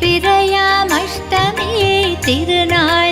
பிறையாமஷ்டமியை திருநாள்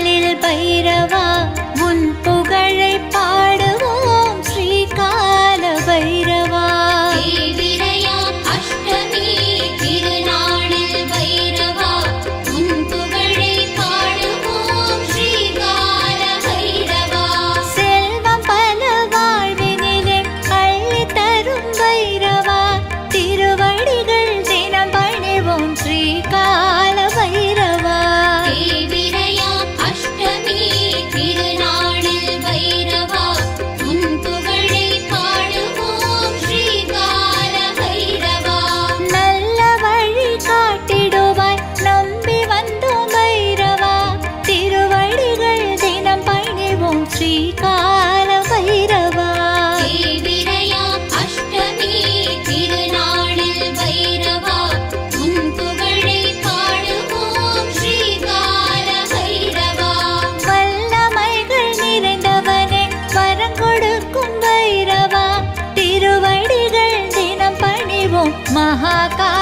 महाकाल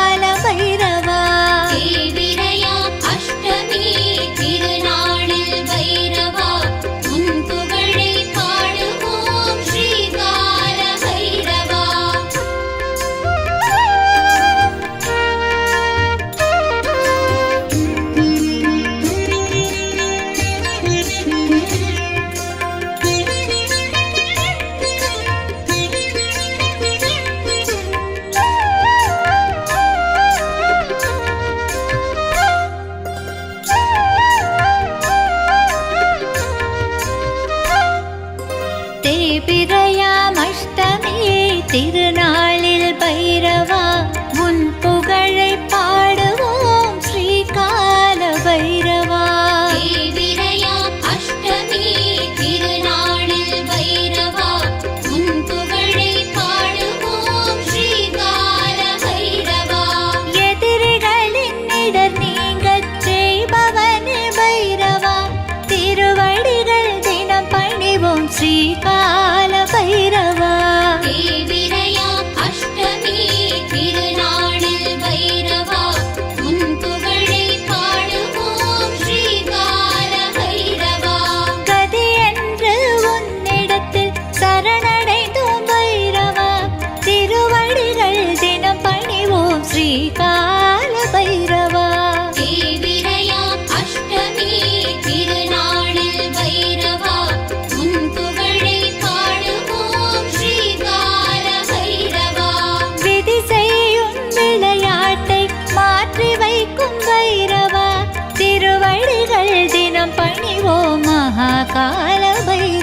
தேபிரையாம் அஷ்டமி திருநாளில் பைரவா நாம் பணிவோ மகாகால பைரவா